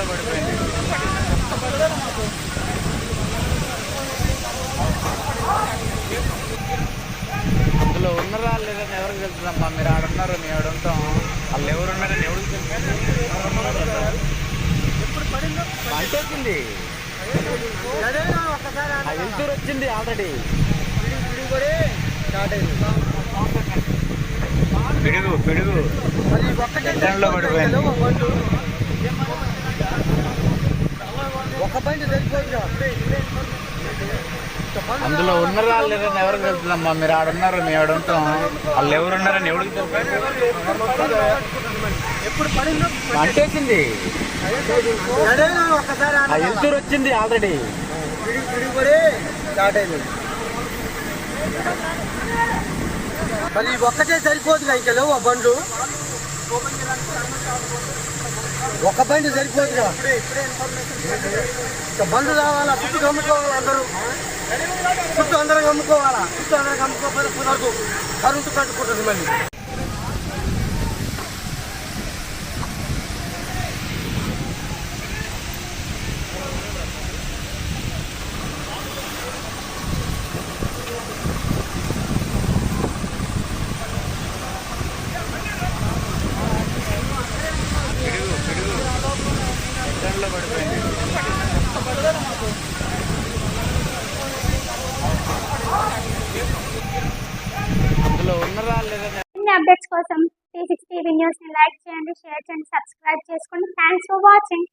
పడిపోయింది. అందులో ఉన్నరా లేదని ఎవరికి తెలుస్తుందమ్మా మీరు ఆడున్నారు మేము ఆడుంటాం వాళ్ళు ఎవరు ఉన్నారని ఎవరికి అంటేసింది వెళ్తూరు వచ్చింది ఆల్రెడీ పెడుగు పెడుగు. పడిపోయింది. అందులో ఉన్నారా లేదని ఎవరికి తెలుస్తుందమ్మా మీరు ఆడ ఉన్నారు మేము ఉంటాం. వాళ్ళు ఎవరు ఉన్నారని ఎవరికి తెలుసు? పడిందో మంట వచ్చింది ఆల్రెడీ. మరి ఒక్కటే సరిపోదుగా ఇంకా లేవు ఆ బండ్లు? ఒక బండి సరిపోదుగా ఇంకా బండ్లు కావాలా? చుట్టూ కమ్ముకోవాలి అందరూ. చుట్టూ అందరం కమ్ముకోవాలా చుట్టూ అందరం కమ్ముకోకపోతే కుదరదు. కరెంటు కట్టుకుంటుంది మళ్ళీ. టైంలో పడిపోయింది. అందులో ఉన్నరా లేదా అప్డేట్స్ కోసం త్రీ సిక్స్టీ టీవీ న్యూస్ని లైక్ చేయండి షేర్ చేయండి సబ్స్క్రైబ్ చేసుకోండి. Thanks for watching